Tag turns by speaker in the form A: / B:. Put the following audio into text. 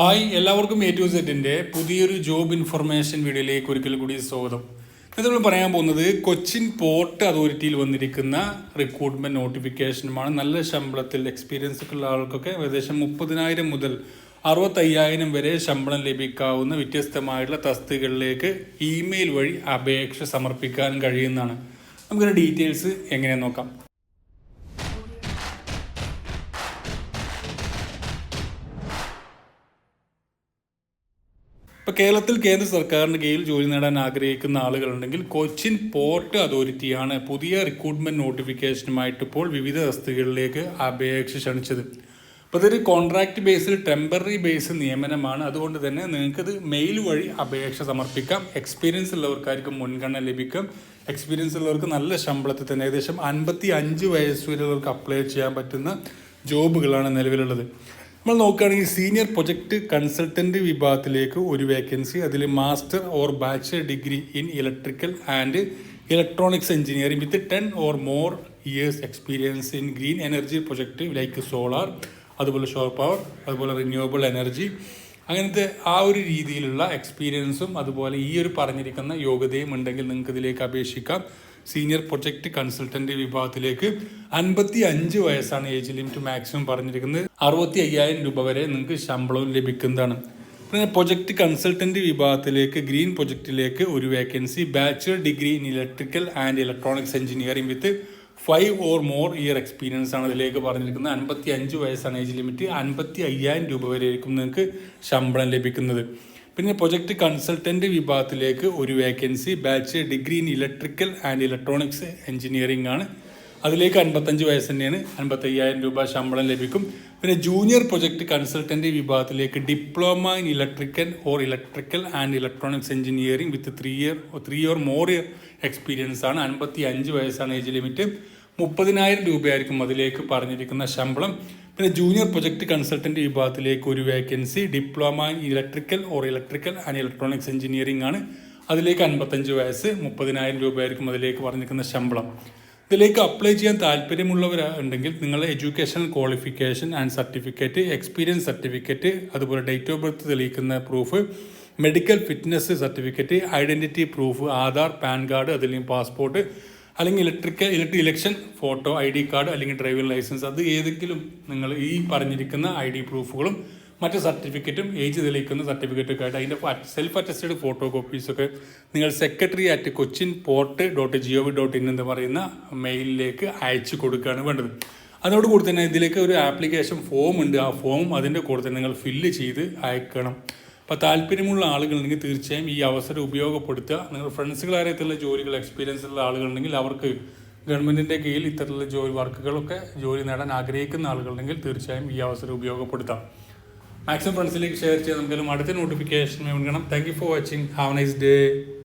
A: Hi എല്ലാവർക്കും A to സെറ്റിന്റെ പുതിയൊരു ജോബ് ഇൻഫർമേഷൻ വീഡിയോയിലേക്ക് ഒരിക്കൽ കൂടി സ്വാഗതം. ഇത് നമ്മൾ പറയാൻ പോകുന്നത് കൊച്ചിൻ പോർട്ട് അതോറിറ്റിയിൽ വന്നിരിക്കുന്ന റിക്രൂട്ട്മെന്റ് നോട്ടിഫിക്കേഷനുമാണ് നല്ല ശമ്പളത്തിൽ എക്സ്പീരിയൻസ് ഒക്കെ ഉള്ള ആൾക്കൊക്കെ ഏകദേശം മുപ്പതിനായിരം മുതൽ അറുപത്തയ്യായിരം വരെ ശമ്പളം ലഭിക്കാവുന്ന വ്യത്യസ്തമായിട്ടുള്ള തസ്തികളിലേക്ക് ഇമെയിൽ വഴി അപേക്ഷ സമർപ്പിക്കാൻ കഴിയുന്നതാണ്. നമുക്കൊരു ഡീറ്റെയിൽസ് എങ്ങനെ നോക്കാം. ഇപ്പോൾ കേരളത്തിൽ കേന്ദ്ര സർക്കാരിന്റെ കീഴിൽ ജോലി നേടാൻ ആഗ്രഹിക്കുന്ന ആളുകളുണ്ടെങ്കിൽ കൊച്ചിൻ പോർട്ട് അതോറിറ്റിയാണ് പുതിയ റിക്രൂട്ട്മെന്റ് നോട്ടിഫിക്കേഷനുമായിട്ട് ഇപ്പോൾ വിവിധ തസ്തികകളിലേക്ക് അപേക്ഷ ക്ഷണിച്ചത്. അപ്പോൾ ഇതൊരു കോൺട്രാക്ട് ബേസിൽ ടെമ്പററി ബേസ് നിയമനമാണ്. അതുകൊണ്ട് തന്നെ നിങ്ങൾക്കത് മെയിൽ വഴി അപേക്ഷ സമർപ്പിക്കാം. എക്സ്പീരിയൻസ് ഉള്ളവർക്കായിരിക്കും മുൻഗണന ലഭിക്കും. എക്സ്പീരിയൻസ് ഉള്ളവർക്ക് നല്ല ശമ്പളത്തിൽ തന്നെ ഏകദേശം അൻപത്തി അഞ്ച് വയസ്സുള്ളവർക്ക് അപ്ലൈ ചെയ്യാൻ പറ്റുന്ന ജോബുകളാണ് നിലവിലുള്ളത്. നമ്മൾ നോക്കുകയാണെങ്കിൽ സീനിയർ പ്രൊജക്ട് കൺസൾട്ടന്റ് വിഭാഗത്തിലേക്ക് ഒരു വേക്കൻസി അതിൽ master or bachelor degree in electrical and electronics engineering with ten or more years experience in green energy project like solar അതുപോലെ ഷോർ പവർ അതുപോലെ റിന്യൂവബിൾ എനർജി അങ്ങനത്തെ ആ ഒരു രീതിയിലുള്ള എക്സ്പീരിയൻസും അതുപോലെ ഈ ഒരു പറഞ്ഞിരിക്കുന്ന യോഗ്യതയും ഉണ്ടെങ്കിൽ നിങ്ങൾക്ക് ഇതിലേക്ക് അപേക്ഷിക്കാം. സീനിയർ പ്രൊജക്ട് കൺസൾട്ടന്റ് വിഭാഗത്തിലേക്ക് അൻപത്തി അഞ്ച് വയസ്സാണ് ഏജ് ലിമിറ്റ് മാക്സിമം പറഞ്ഞിരിക്കുന്നത്. അറുപത്തി അയ്യായിരം രൂപ വരെ നിങ്ങൾക്ക് ശമ്പളവും ലഭിക്കുന്നതാണ്. പിന്നെ പ്രൊജക്ട് കൺസൾട്ടന്റ് വിഭാഗത്തിലേക്ക് ഗ്രീൻ പ്രൊജക്റ്റിലേക്ക് ഒരു vacancy bachelor degree in electrical and electronics engineering with five or more year experience ആണ് അതിലേക്ക് പറഞ്ഞിരിക്കുന്നത്. അൻപത്തി അഞ്ച് വയസ്സാണ് ഏജ് ലിമിറ്റ് അൻപത്തി അയ്യായിരം രൂപ വരെ ആയിരിക്കും നിങ്ങൾക്ക് ശമ്പളം ലഭിക്കുന്നത്. പിന്നെ പ്രൊജക്ട് കൺസൾട്ടന്റ് വിഭാഗത്തിലേക്ക് ഒരു vacancy batch degree in electrical and electronics engineering ആണ്. അതിലേക്ക് അൻപത്തഞ്ച് വയസ്സ് തന്നെയാണ്. അൻപത്തയ്യായിരം രൂപ ശമ്പളം ലഭിക്കും. പിന്നെ ജൂനിയർ പ്രൊജക്ട് കൺസൾട്ടന്റ് വിഭാഗത്തിലേക്ക് diploma in electrical or electrical and electronics engineering with three year three or more year experience ആണ്. അൻപത്തി അഞ്ച് വയസ്സാണ് ഏജ് ലിമിറ്റ് മുപ്പതിനായിരം രൂപയായിരിക്കും അതിലേക്ക് പറഞ്ഞിരിക്കുന്ന ശമ്പളം. പിന്നെ ജൂനിയർ പ്രൊജക്ട് കൺസൾട്ടന്റ് വിഭാഗത്തിലേക്ക് ഒരു vacancy diploma in electrical or electrical and electronics engineering ആണ്. അതിലേക്ക് അൻപത്തഞ്ച് വയസ്സ് മുപ്പതിനായിരം രൂപയായിരിക്കും അതിലേക്ക് പറഞ്ഞിരിക്കുന്ന ശമ്പളം. ഇതിലേക്ക് അപ്ലൈ ചെയ്യാൻ താല്പര്യമുള്ളവരുണ്ടെങ്കിൽ നിങ്ങളുടെ education qualification and certificate experience certificate അതുപോലെ ഡേറ്റ് ഓഫ് ബർത്ത് തെളിയിക്കുന്ന proof medical fitness certificate identity proof Aadhaar PAN card അതിലെയും passport അല്ലെങ്കിൽ electrical electric election photo I D card അല്ലെങ്കിൽ ഡ്രൈവിംഗ് ലൈസൻസ് അത് ഏതെങ്കിലും നിങ്ങൾ ഈ പറഞ്ഞിരിക്കുന്ന ഐ ഡി പ്രൂഫുകളും മറ്റ് സർട്ടിഫിക്കറ്റും ഏജ് തെളിയിക്കുന്ന സർട്ടിഫിക്കറ്റൊക്കെ ആയിട്ട് അതിന്റെ സെൽഫ് അറ്റസ്റ്റഡ് ഫോട്ടോ കോപ്പീസൊക്കെ നിങ്ങൾ secretary at Cochin port dot G O V dot in എന്ന് പറയുന്ന മെയിലിലേക്ക് അയച്ചു കൊടുക്കുകയാണ് വേണ്ടത്. അതോടുകൂടി തന്നെ ഇതിലേക്ക് ഒരു ആപ്ലിക്കേഷൻ ഫോം ഉണ്ട്. ആ ഫോം അതിന്റെ കൂടെ തന്നെ നിങ്ങൾ ഫില്ല് ചെയ്ത് അയക്കണം. അപ്പോൾ താല്പര്യമുള്ള ആളുകളുണ്ടെങ്കിൽ തീർച്ചയായും ഈ അവസരം ഉപയോഗപ്പെടുത്തുക. നിങ്ങൾ ഫ്രണ്ട്സുകളായിട്ടുള്ള ജോലികൾ എക്സ്പീരിയൻസ് ഉള്ള ആളുകളുണ്ടെങ്കിൽ അവർക്ക് ഗവൺമെന്റിന്റെ കീഴിൽ ഇത്തരത്തിലുള്ള ജോലി വർക്കുകളൊക്കെ ജോലി നേടാൻ ആഗ്രഹിക്കുന്ന ആളുകളുണ്ടെങ്കിൽ തീർച്ചയായും ഈ അവസരം ഉപയോഗപ്പെടുത്താം. മാക്സിമം ഫ്രണ്ട്സിലേക്ക് ഷെയർ ചെയ്യാൻ നമുക്ക് അടുത്ത നോട്ടിഫിക്കേഷൻ വേണം. Thank you for watching have nice day